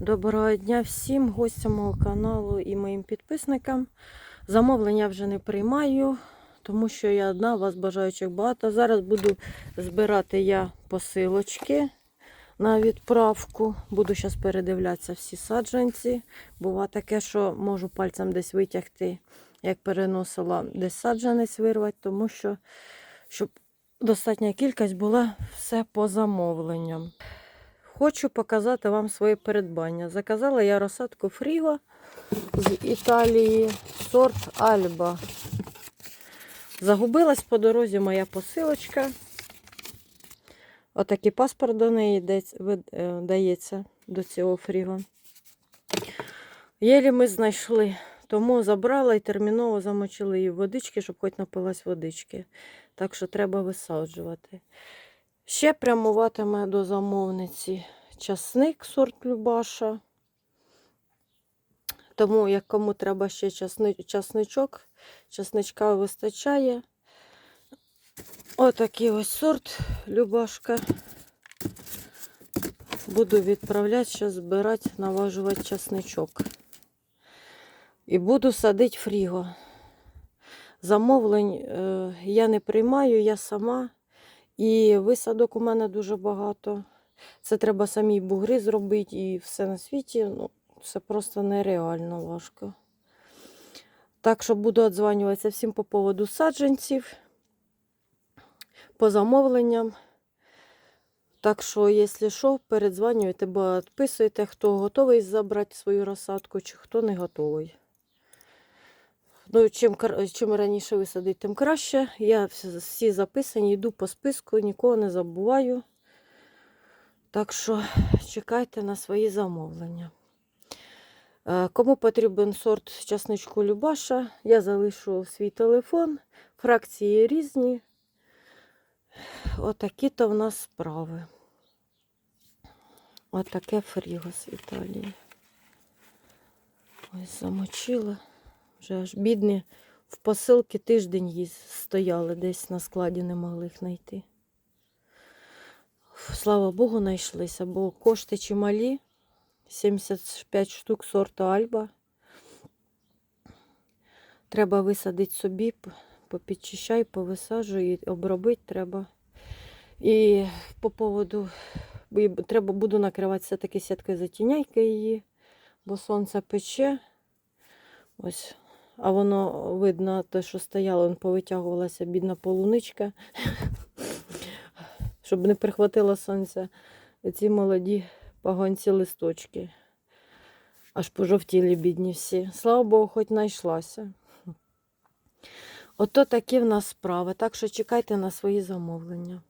Доброго дня всім гостям мого каналу і моїм підписникам. Замовлення вже не приймаю, тому що я одна, вас бажаючих багато. Зараз буду збирати я посилочки на відправку. Буду зараз передивлятися всі саджанці. Бува таке, що можу пальцем десь витягти, як переносила десь саджанець вирвати, тому що щоб достатня кількість була все по замовленням. Хочу показати вам своє передбання. Заказала я розсадку Фріго з Італії, сорт Альба. Загубилась по дорозі моя посилочка. Отакий паспорт до неї е, дається до цього Фріго. Єлі ми знайшли, тому забрала і терміново замочили її в водички, щоб хоч напилась водички. Так що треба висаджувати. Ще прямуватиме до замовниці часник сорт Любаша. Тому, як кому треба ще часни, часничок, часничка вистачає. Отакий ось сорт Любашка. Буду відправляти, ще збирати, наважувати часничок. І буду садити фріго. Замовлень е, я не приймаю, я сама. І висадок у мене дуже багато. Це треба самі бугри зробити і все на світі. Ну, це просто нереально важко. Так що буду odзванюватися всім по поводу саджанців, по замовленням. Так що, якщо що, передзванюйте, бо відписуйте, хто готовий забрати свою розсадку, чи хто не готовий. Ну, чим, чим раніше висадити, тим краще. Я всі записані, йду по списку, нікого не забуваю. Так що чекайте на свої замовлення. Е, Кому потрібен сорт часничку Любаша, я залишу свій телефон. Фракції різні. Отакі то в нас справи. Отаке фріго з Італії. Ось замочила. Вже аж бідні в посилки тиждень їй стояли, десь на складі не могли їх знайти. Слава Богу, знайшлися, бо кошти чималі. 75 штук сорту Альба. Треба висадити собі, попідчищай, повисаджую, і обробити треба. І по поводу, треба буду накривати все-таки сіткою затіняйки її, бо сонце пече. Ось. А воно видно, те, що стояло, повитягувалася бідна полуничка, щоб не прихватило сонця Ці молоді погонці листочки. Аж пожовтілі бідні всі. Слава Богу, хоч знайшлася. Ото такі в нас справи. Так що чекайте на свої замовлення.